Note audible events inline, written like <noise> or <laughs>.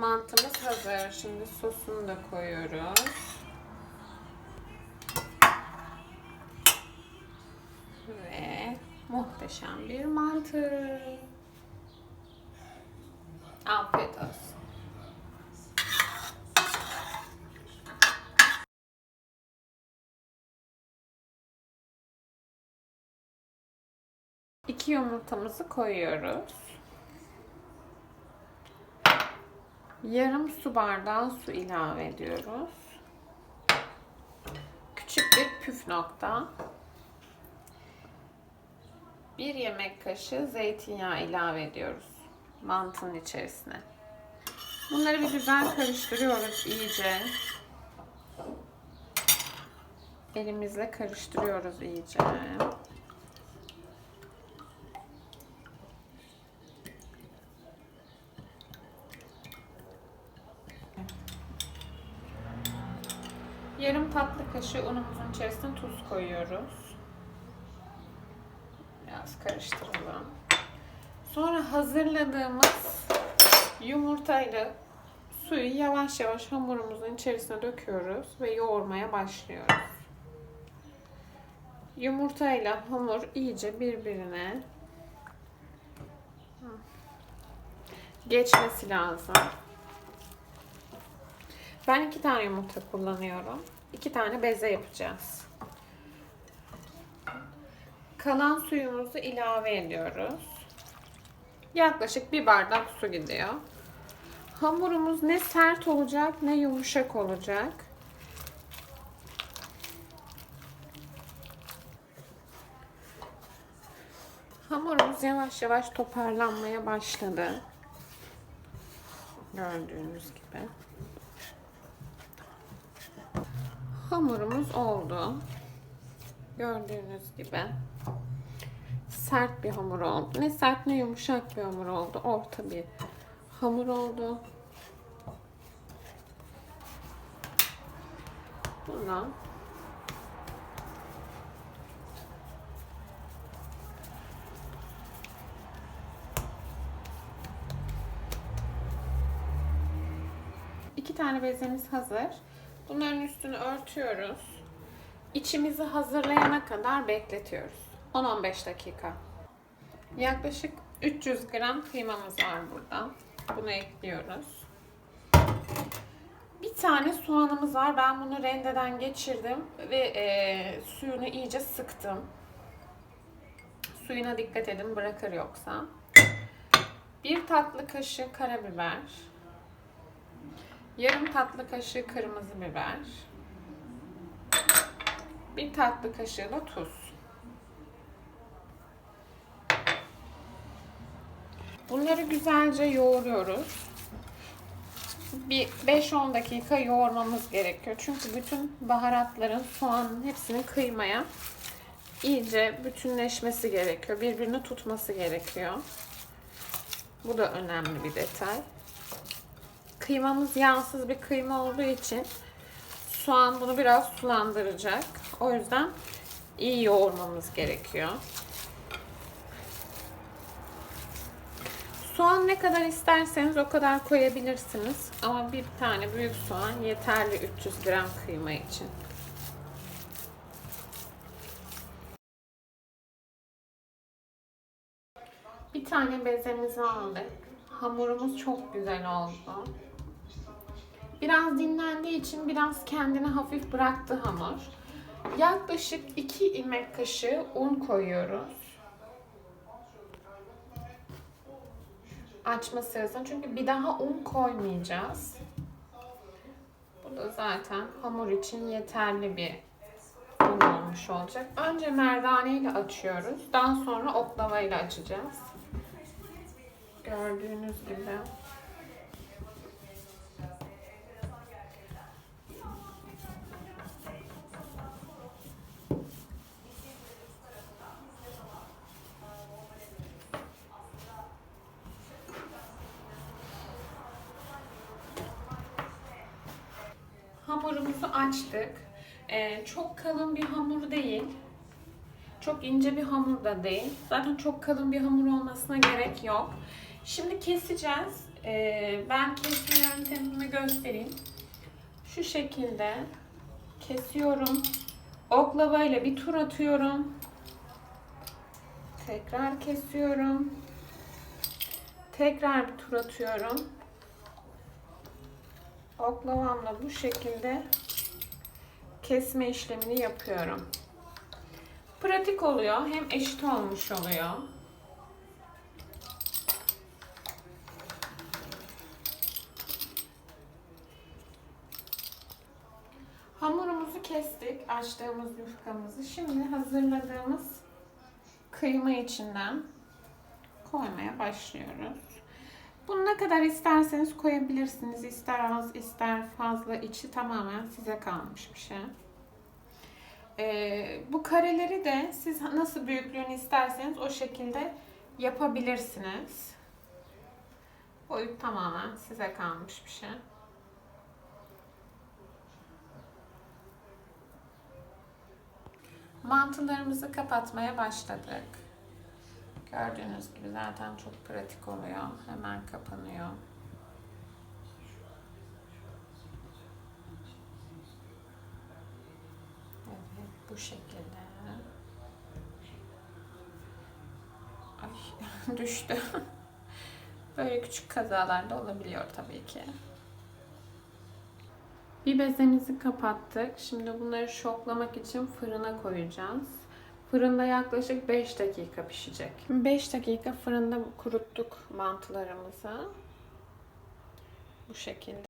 Mantımız hazır. Şimdi sosunu da koyuyoruz. Ve muhteşem bir mantı. Afiyet olsun. İki yumurtamızı koyuyoruz. Yarım su bardağı su ilave ediyoruz. Küçük bir püf nokta. Bir yemek kaşığı zeytinyağı ilave ediyoruz mantının içerisine. Bunları bir güzel karıştırıyoruz iyice. Elimizle karıştırıyoruz iyice. Yarım tatlı kaşığı unumuzun içerisine tuz koyuyoruz. Biraz karıştıralım. Sonra hazırladığımız yumurtayla suyu yavaş yavaş hamurumuzun içerisine döküyoruz ve yoğurmaya başlıyoruz. Yumurtayla hamur iyice birbirine geçmesi lazım. Ben iki tane yumurta kullanıyorum. İki tane beze yapacağız. Kalan suyumuzu ilave ediyoruz. Yaklaşık bir bardak su gidiyor. Hamurumuz ne sert olacak ne yumuşak olacak. Hamurumuz yavaş yavaş toparlanmaya başladı. Gördüğünüz gibi. Hamurumuz oldu. Gördüğünüz gibi. Sert bir hamur oldu. Ne sert ne yumuşak bir hamur oldu. Orta bir hamur oldu. Buna iki tane bezemiz hazır. Bunların üstünü örtüyoruz. İçimizi hazırlayana kadar bekletiyoruz. 10-15 dakika. Yaklaşık 300 gram kıymamız var burada. Bunu ekliyoruz. Bir tane soğanımız var. Ben bunu rendeden geçirdim ve e, suyunu iyice sıktım. Suyuna dikkat edin bırakır yoksa. Bir tatlı kaşığı karabiber. Yarım tatlı kaşığı kırmızı biber. Bir tatlı kaşığı da tuz. Bunları güzelce yoğuruyoruz. Bir 5-10 dakika yoğurmamız gerekiyor. Çünkü bütün baharatların, soğanın hepsinin kıymaya iyice bütünleşmesi gerekiyor. Birbirini tutması gerekiyor. Bu da önemli bir detay. Kıymamız yağsız bir kıyma olduğu için soğan bunu biraz sulandıracak. O yüzden iyi yoğurmamız gerekiyor. Soğan ne kadar isterseniz o kadar koyabilirsiniz. Ama bir tane büyük soğan yeterli 300 gram kıyma için. Bir tane bezemizi aldık. Hamurumuz çok güzel oldu. Biraz dinlendiği için biraz kendini hafif bıraktı hamur. Yaklaşık 2 ilmek kaşığı un koyuyoruz. Açma sırasında çünkü bir daha un koymayacağız. Bu da zaten hamur için yeterli bir un olmuş olacak. Önce merdane ile açıyoruz. Daha sonra oklava ile açacağız. Gördüğünüz gibi. Hamurumuzu açtık. Ee, çok kalın bir hamur değil. Çok ince bir hamur da değil. Zaten çok kalın bir hamur olmasına gerek yok. Şimdi keseceğiz. Ee, ben kesme yöntemimi göstereyim. Şu şekilde kesiyorum. Oklava ile bir tur atıyorum. Tekrar kesiyorum. Tekrar bir tur atıyorum. Oklavamla bu şekilde kesme işlemini yapıyorum. Pratik oluyor. Hem eşit olmuş oluyor. Hamurumuzu kestik. Açtığımız yufkamızı. Şimdi hazırladığımız kıyma içinden koymaya başlıyoruz. Bunu ne kadar isterseniz koyabilirsiniz. İster az, ister fazla. içi tamamen size kalmış bir şey. Ee, bu kareleri de siz nasıl büyüklüğünü isterseniz o şekilde yapabilirsiniz. Boyut tamamen size kalmış bir şey. Mantılarımızı kapatmaya başladık. Gördüğünüz gibi zaten çok pratik oluyor. Hemen kapanıyor. Evet, bu şekilde. Ay, <laughs> düştü. Böyle küçük kazalar da olabiliyor tabii ki. Bir bezemizi kapattık. Şimdi bunları şoklamak için fırına koyacağız. Fırında yaklaşık 5 dakika pişecek. 5 dakika fırında kuruttuk mantılarımızı. Bu şekilde.